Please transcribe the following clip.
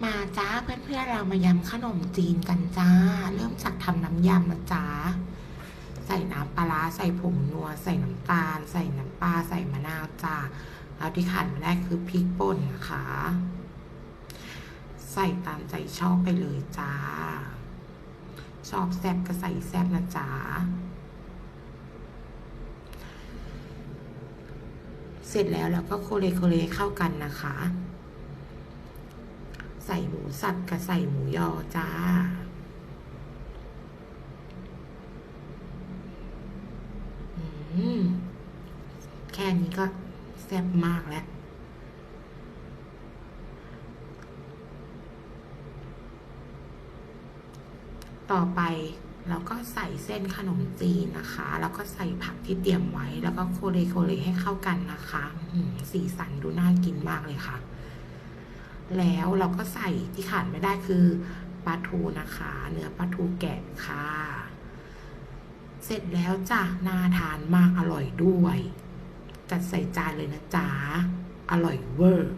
มาจ้าเพื่อนๆเรามายำขนมจีนกันจ้า เริ่มจากทำน้ำยำนะจ้าใส่น้ำปลาร้าใส่ผงนัว ใส่น้ำตาล ใส่น้ำปลาใส่มะนาวจ้าแล้วที่ขาดไม่ได้คือพริกป่นนะคะ ใส่ตามใจชอบไปเลยจ้า ชอบแซ่บก็ใส่แซ่บนะจ๊ะเสร็จแล้วเราก็โคเลโคเลเข้ากันนะคะ ใส่หมูสับกับใส่หมูยอจ้า แค่นี้ก็แซ่บมากแล้ว ต่อไปเราก็ใส่เส้นขนมจีนนะคะ แล้วก็ใส่ผักที่เตรียมไว้ แล้วก็โคเลโคเลให้เข้ากันนะคะ สีสันดูน่ากินมากเลยค่ะ แล้วเราก็ใส่ที่ขาดไม่ได้คือปลาทูนะคะ เนื้อปลาทูแกะค่ะ เสร็จแล้วจ้ะน่าทานมากอร่อยด้วย จัดใส่จานเลยนะจ๊ะอร่อยเวอร์